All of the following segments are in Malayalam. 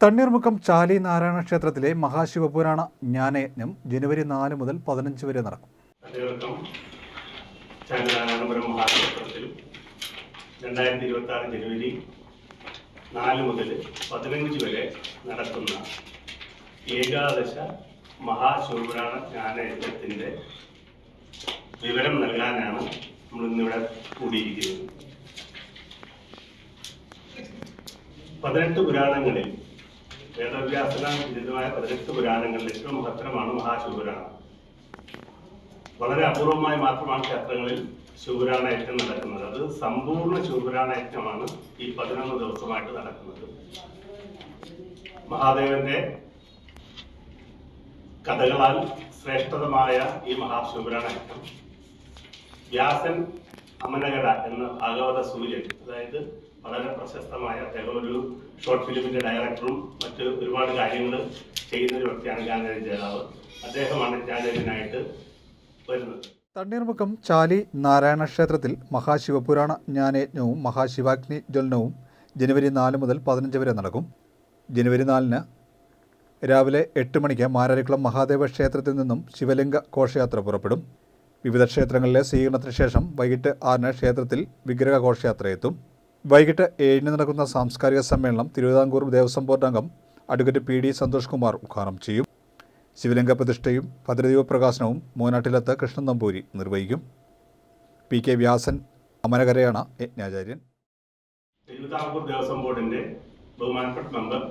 തണ്ണീർമുക്കം ചാലി നാരായണ ക്ഷേത്രത്തിലെ മഹാശിവപുരാണ ജ്ഞാനയജ്ഞം ജനുവരി നാല് മുതൽ പതിനഞ്ച് വരെ നടക്കും. രണ്ടായിരത്തി ഇരുപത്തി ആറ് ജനുവരി നാല് മുതൽ പതിനഞ്ച് വരെ നടക്കുന്ന ഏകാദശ മഹാശിവപുരാണ ജ്ഞാനയജ്ഞത്തിന്റെ വിവരം നൽകാനാണ് നമ്മൾ ഇന്നിവിടെ കൂടിയിരിക്കുന്നത്. പതിനെട്ട് പുരാണങ്ങളിൽ വേദവ്യാസന വിദിതമായ പതിനെട്ട് പുരാണങ്ങളിൽ ഏറ്റവും മഹത്തരമാണ് മഹാശിവപുരാണം വളരെ അപൂർവമായി മാത്രമാണ് ക്ഷേത്രങ്ങളിൽ ശിവപുരാണ യജ്ഞം നടക്കുന്നത്. അത് സമ്പൂർണ ശിവപുരാണ യജ്ഞമാണ് ഈ പതിനൊന്ന് ദിവസമായിട്ട് നടക്കുന്നത്. മഹാദേവന്റെ കഥകളാൽ ശ്രേഷ്ഠതമായ ഈ മഹാശിവപുരാണ യജ്ഞം വ്യാസൻ അമനകര എന്ന ഭാഗവത സൂര്യൻ അതായത് വളരെ പ്രശസ്തമായ അദ്ദേഹം ഒരു ഷോർട്ട് ഫിലിമിന്റെ ഡയറക്ടറും മറ്റ് ഒരുപാട് കാര്യങ്ങൾ ചെയ്യുന്ന ഒരു വ്യക്തിയാണ് ഗാനരി ജേതാവ് അദ്ദേഹമാണ് ജ്ഞാനനായിട്ട് വരുന്നത്. തണ്ണീർമുഖം ചാലി നാരായണ ക്ഷേത്രത്തിൽ മഹാശിവപുരാണ ജ്ഞാനയജ്ഞവും മഹാശിവാഗ്നി ജ്വലനവും ജനുവരി നാല് മുതൽ പതിനഞ്ച് വരെ നടക്കും. ജനുവരി നാലിന് രാവിലെ എട്ട് മണിക്ക് മാരാരിക്കുളം മഹാദേവ ക്ഷേത്രത്തിൽ നിന്നും ശിവലിംഗ ഘോഷയാത്ര പുറപ്പെടും. വിവിധ ക്ഷേത്രങ്ങളിലെ സ്വീകരണത്തിന് ശേഷം വൈകിട്ട് ആറിന് ക്ഷേത്രത്തിൽ വിഗ്രഹ ഘോഷയാത്ര എത്തും വൈകിട്ട് ഏഴിന് നടക്കുന്ന സാംസ്കാരിക സമ്മേളനം തിരുവിതാംകൂർ ദേവസ്വം ബോർഡ് അംഗം advocate P D Santhosh Kumar ഉദ്ഘാടനം ചെയ്യും. ശിവലിംഗ പ്രതിഷ്ഠയും ഭദ്രദീപ പ്രകാശനവും മോനാട്ടിലത്ത് കൃഷ്ണൻ നമ്പൂരി നിർവഹിക്കും. പി കെ വ്യാസൻ അമരകരയാണ് യജ്ഞാചാര്യൻ തിരുവിതാംകൂർ ദേവസ്വം ബോർഡിന്റെ ബഹുമാനപ്പെട്ട മെമ്പർ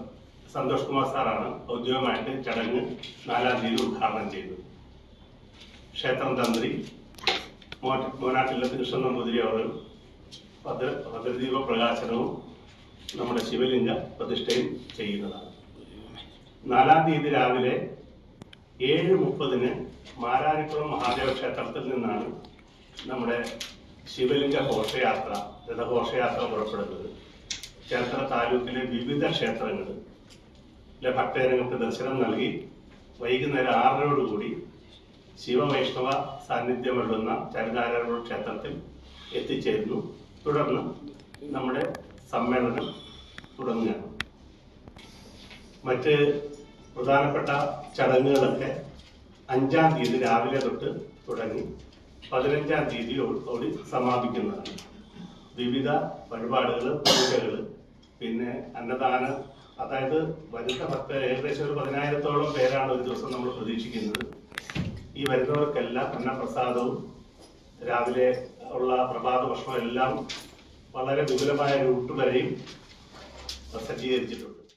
സന്തോഷ് കുമാർ സാറാണ് ഔദ്യോഗികമായിട്ട് ചടങ്ങ് നാലാം തീയതി ഉദ്ഘാടനം ചെയ്തത്. ക്ഷേത്രം തന്ത്രി മോനാട്ടിലെ കൃഷ്ണൻ നമ്പൂതിരി അവർ ഭദ്ര ഭദ്രദീപ പ്രകാശനവും നമ്മുടെ ശിവലിംഗ പ്രതിഷ്ഠയും ചെയ്യുന്നതാണ്. നാലാം തീയതി രാവിലെ ഏഴ് മുപ്പതിന് മാരാരിപ്പുറം മഹാദേവ ക്ഷേത്രത്തിൽ നിന്നാണ് നമ്മുടെ ശിവലിംഗ ഘോഷയാത്ര രഥഘോഷയാത്ര പുറപ്പെടുന്നത്. ക്ഷേത്ര താലൂക്കിലെ വിവിധ ക്ഷേത്രങ്ങളിൽ ഭക്തജനങ്ങൾക്ക് ദർശനം നൽകി വൈകുന്നേരം ആറരയോടുകൂടി ശിവവൈഷ്ണവ സാന്നിധ്യമുള്ളുന്ന ചരിതാരൂർ ക്ഷേത്രത്തിൽ എത്തിച്ചേരുന്നു. തുടർന്ന് നമ്മുടെ സമ്മേളനം തുടങ്ങുകയാണ്. മറ്റ് പ്രധാനപ്പെട്ട ചടങ്ങുകളൊക്കെ അഞ്ചാം തീയതി രാവിലെ തൊട്ട് തുടങ്ങി പതിനഞ്ചാം തീയതിയോടുകൂടി സമാപിക്കുന്നതാണ്. വിവിധ വഴിപാടുകൾ പൂജകൾ പിന്നെ അന്നദാനം അതായത് വരുന്ന പത്ത് ഏകദേശം ഒരു പതിനായിരത്തോളം പേരാണ് ഒരു ദിവസം നമ്മൾ പ്രതീക്ഷിക്കുന്നത്. ഈ വരുന്നവർക്കെല്ലാം അന്നപ്രസാദവും രാവിലെ ഉള്ള പ്രഭാത ഭക്ഷണം എല്ലാം വളരെ വിപുലമായ റൂട്ട് വരെയും സജ്ജീകരിച്ചിട്ടുണ്ട്